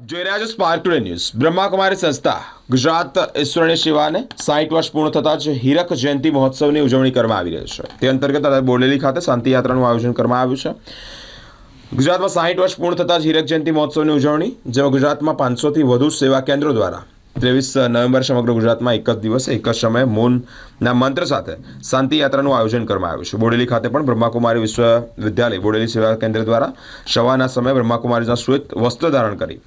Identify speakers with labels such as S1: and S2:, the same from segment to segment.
S1: જોઈ રહ્યા છો સ્પાર્ક ટુડે ન્યૂઝ બ્રહ્માકુમારી સંસ્થા ગુજરાત ઈશ્વરની સેવાને સાઠ વર્ષ પૂર્ણ થતાં જ હીરક જયંતિ મહોત્સવની ઉજવણી કરવામાં આવી રહી છે. તે અંતર્ગત બોડેલી ખાતે શાંતિ યાત્રાનું આયોજન કરવામાં આવ્યું છે. ગુજરાતમાં સાઠ વર્ષ પૂર્ણ થતાં જ હીરક જયંતિ મહોત્સવની ઉજવણી, જેમાં ગુજરાતમાં પાંચસોથી વધુ સેવા કેન્દ્રો દ્વારા ત્રેવીસ નવેમ્બર સમગ્ર ગુજરાતમાં એક જ દિવસે, એક જ સમયે મૌનના મંત્ર સાથે શાંતિ યાત્રાનું આયોજન કરવામાં આવ્યું છે. બોડેલી ખાતે પણ બ્રહ્માકુમારી વિશ્વવિદ્યાલય, બોડેલી સેવા કેન્દ્ર દ્વારા સવારના સમયે બ્રહ્માકુમારીના શ્વેત વસ્ત્ર ધારણ કરી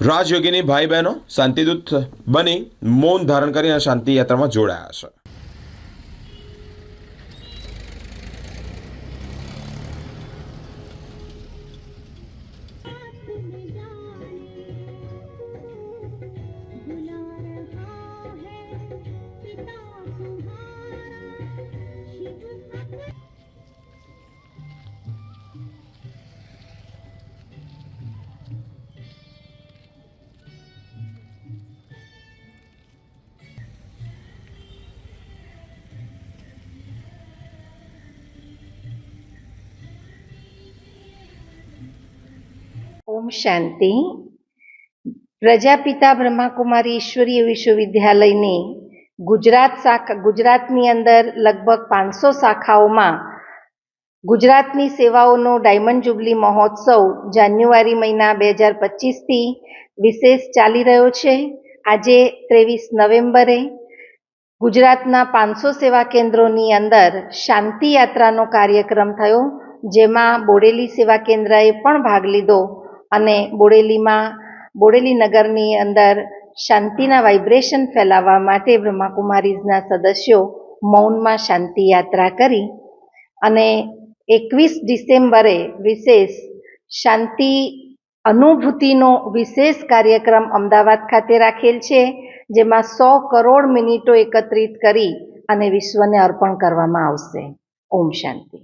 S1: રાજયોગીની ભાઈ બહેનો શાંતિદૂત બની મૌન ધારણ કરી અને શાંતિ યાત્રામાં જોડાયા છે.
S2: ઓમ શાંતિ. પ્રજાપિતા બ્રહ્માકુમારી ઈશ્વરીય વિશ્વવિદ્યાલયની ગુજરાત શાખા, ગુજરાતની અંદર લગભગ પાંચસો શાખાઓમાં ગુજરાતની સેવાઓનો ડાયમંડ જુબલી મહોત્સવ જાન્યુઆરી મહિના બે હજાર પચીસથી વિશેષ ચાલી રહ્યો છે. આજે ત્રેવીસ નવેમ્બરે ગુજરાતના પાંચસો સેવા કેન્દ્રોની અંદર શાંતિ યાત્રાનો કાર્યક્રમ થયો, જેમાં બોડેલી સેવા કેન્દ્રએ પણ ભાગ લીધો. અને બોડેલીમાં, બોડેલી નગરની અંદર શાંતિના વાઇબ્રેશન ફેલાવવા માટે બ્રહ્માકુમારીઝના સદસ્યો મૌનમાં શાંતિ યાત્રા કરી અને એકવીસ ડિસેમ્બરે વિશેષ શાંતિ અનુભૂતિનો વિશેષ કાર્યક્રમ અમદાવાદ ખાતે રાખેલ છે, જેમાં સો કરોડ મિનિટો એકત્રિત કરી અને વિશ્વને અર્પણ કરવામાં આવશે. ઓમ શાંતિ.